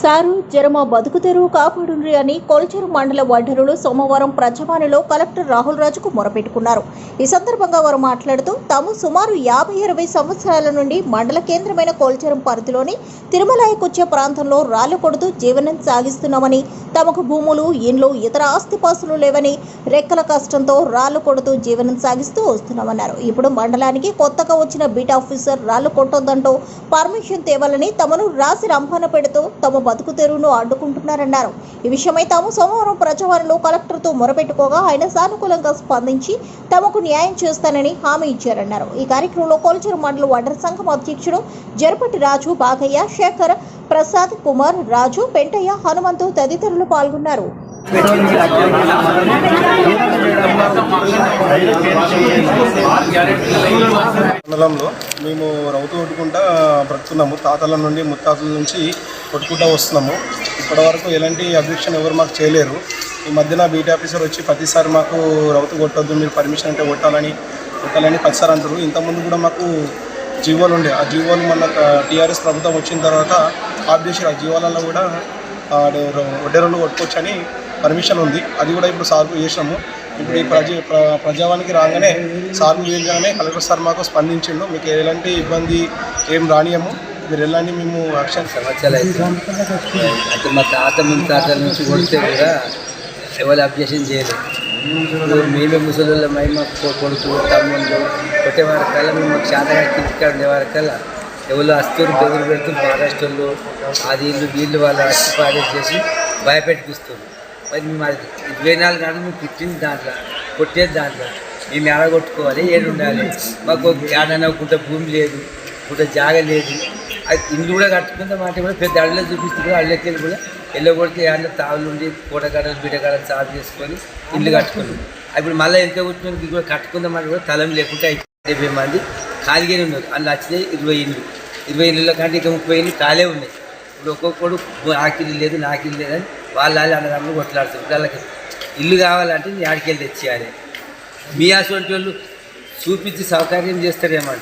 Sir జరమ బతుకు తెరువు కాపాడుండ్రి అని కొల్చెరు మండల వడ్డరులు సోమవారం ప్రజవాణిలో కలెక్టర్ రాహుల్ రాజుకు మొరపెట్టుకున్నారు. ఈ సందర్భంగా వారు మాట్లాడుతూ తాము సుమారు యాభై ఇరవై సంవత్సరాల నుండి మండల కేంద్రమైన కోల్చెరం పరిధిలోని తిరుమలాయకొచ్చే ప్రాంతంలో రాళ్ళు కొడుతూ జీవనం సాగిస్తున్నామని తమకు భూములు ఇండ్లు ఇతర ఆస్తిపాస్తులు లేవని రెక్కల కష్టంతో రాళ్ళు కొడుతూ జీవనం సాగిస్తూ వస్తున్నామన్నారు. ఇప్పుడు మండలానికి కొత్తగా వచ్చిన బీట్ ఆఫీసర్ రాళ్ళు కొట్టొద్దంటూ పర్మిషన్ తేవాలని తమను రాసి రంభాన పెడుతూ తమ బతుకు తెరువును అడ్డుకుంటున్నారన్నారు. ఈ విషయమై తాము సోమవారం ప్రజావారిలో కలెక్టర్తో మొరపెట్టుకోగా ఆయన సానుకూలంగా స్పందించి తమకు న్యాయం చేస్తానని హామీ ఇచ్చారన్నారు. ఈ కార్యక్రమంలో కొలచెరు మండల వడ్డర సంఘం అధ్యక్షుడు జరపటి రాజు బాగయ్య శేఖర్ ప్రసాద్ కుమార్ రాజు పెంటయ్య హనుమంతు తదితరులు పాల్గొన్నారు. మండలంలో మేము రౌతు కొట్టుకుంటా బ్రతుకున్నాము. తాతల నుండి ముత్తాతల నుంచి కొట్టుకుంటూ వస్తున్నాము. ఇప్పటి వరకు ఎలాంటి అబ్జెక్షన్ ఎవరు మాకు చేయలేరు. ఈ మధ్యన బీటీ ఆఫీసర్ వచ్చి ప్రతిసారి మాకు రౌతు కొట్టొద్దు మీరు పర్మిషన్ అంటే కొట్టాలని కొట్టాలని ప్రతిసారి అంటారు. ఇంతకుముందు కూడా మాకు జీవోలు ఉండే. ఆ జీవోలు మన టీఆర్ఎస్ ప్రభుత్వం వచ్చిన తర్వాత ఆఫ్ చేసి ఆ జీవోలలో కూడా వడ్డెరలు కొట్టుకోవచ్చని పర్మిషన్ ఉంది. అది కూడా ఇప్పుడు సార్కు చేసినాము. ఇప్పుడు ఈ ప్రజ ప్రజావానికి రాగానే సార్ చేయగానే కలెక్టర్ సార్ మాకు స్పందించిండు. మీకు ఎలాంటి ఇబ్బంది ఏం రానియము. మీరు మేము అక్షర సంవత్సరాలు అయితే మా తాత ముత్తాతల నుంచి కొడితే కూడా ఎవరు అబ్జెక్షన్ చేయలేదు. మేమే ముసలిలో మేము కొడుకు తమ్ముళ్ళు కొట్టే వరకల్లా మేము చేతగా శాతగా ఉండేవారి ఉండే ఎవరు అస్తూరు బెదిరి పెడుతూ మహారాష్ట్రలో అది ఇల్లు వీళ్ళు వాళ్ళు అచ్చి పాడేసి చేసి భయపెట్టిస్తారు మరి మేము అది ఇరవై నాలుగు గంటలు మేము పుట్టింది దాంట్లో కొట్టేది దాంట్లో మేము ఎడ కొట్టుకోవాలి ఏడు ఉండాలి మాకు ఏడైనా కొంత భూమి లేదు కొంత జాగ లేదు. అది ఇల్లు కూడా కట్టుకుంటే మాట కూడా పెద్ద అడలో చూపిస్తుంది అడలకి వెళ్ళి కూడా వెళ్ళగొడితే ఏళ్ళ తావులు ఉండి పూటగాడలు బీటగాడలు సాగు చేసుకొని ఇల్లు కట్టుకున్నాం ఇప్పుడు మళ్ళీ ఎంత కూర్చుని కూడా కట్టుకుందామని కూడా తలం లేకుంటే డెబ్బై మంది ఖాళీగానే ఉన్నారు. అందులో వచ్చినాయి ఇరవై ఇల్లు. ఇరవై ఇండ్ల కంటే ఇంకా ముప్పై ఇండ్లు ఖాళీ ఉన్నాయి. ఇప్పుడు ఒక్కొక్కడు ఆకిల్లు లేదు నాకిల్లు లేదని వాళ్ళు వాళ్ళు అన్నదమ్ములు కొట్లాడుతారు. వాళ్ళకి ఇల్లు కావాలంటే నేను ఆడికి వెళ్ళి తెచ్చేయాలి. మీ అటువంటి వాళ్ళు చూపించి సౌకర్యం చేస్తారేమో